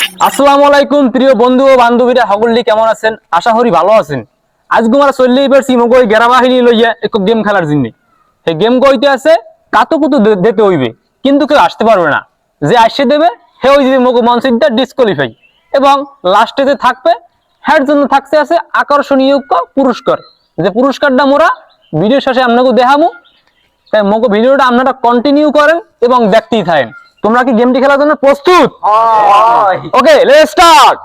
আসসালামু আলাইকুম, প্রিয় বন্ধু ও বান্ধবীরা সকলটি কেমন আছেন? আশা করি ভালো আছেন। আজকে আমরা চললেই পারছি মগো ওই গেরা বাহিনী লইয়া এক গেম খেলার জন্য। সেই গেম কইতে আছে, কাতো কুতো দিতে হইবে, কিন্তু কেউ আসতে পারবে না। যে আসে দেবে, সে ওই দিবে মগো মনসিকটা ডিসকোয়ালিফাই এবং লাস্টে যে থাকবে হ্যার জন্য থাকতে আছে আকর্ষণীয় পুরস্কার। যে পুরস্কারটা মোরা ভিডিও শেষে আপনাকে দেখাবো তাই মগো ভিডিওটা আপনারা কন্টিনিউ করেন এবং দেখতেই থাকেন। তোমরা কি গেমটি খেলার জন্য প্রস্তুত? Okay let's start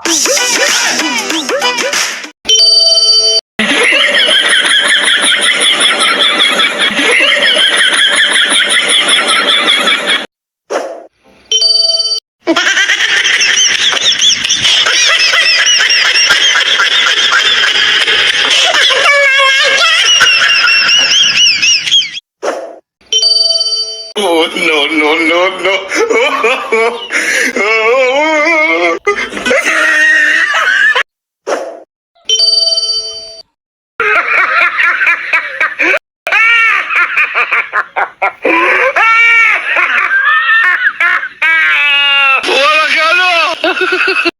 Oh, no, no, no, no. ¡Hola, Carlos!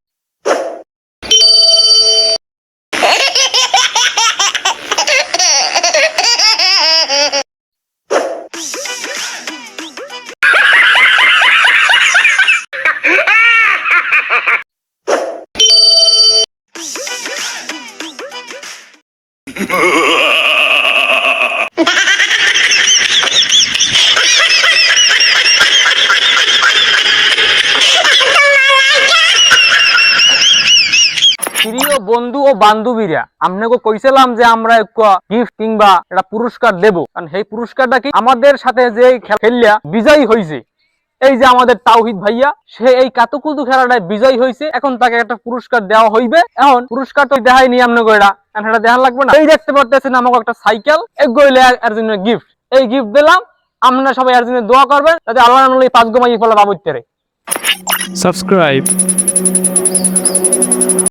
প্রিয় বন্ধু ও বান্ধবীরা আপনাকে কইছিলাম যে আমরা গিফট কিংবা একটা পুরস্কার দেব। কারণ সেই পুরস্কারটা কি আমাদের সাথে যে খে- খেললিয়া বিজয়ী হয়েছে এই যে আমাদের তাওহিদ ভাইয়া, সে এই কাতুকুতু খেলাটায় বিজয়ী হয়েছে। এখন তাকে একটা পুরস্কার দেওয়া হইবে। এখন পুরস্কার তো দেখাই নি এটা এখন এটা দেখা লাগবে না। এই দেখতে পারতেছেন আমাকে একটা সাইকেল। এক গইলে এর জন্য গিফট এই গিফট দিলাম। আপনারা সবাই এর জন্য দোয়া করবেন। যাতে আল্লাহ পাঁচ গোমাই ফলে বাবুত্তরে subscribe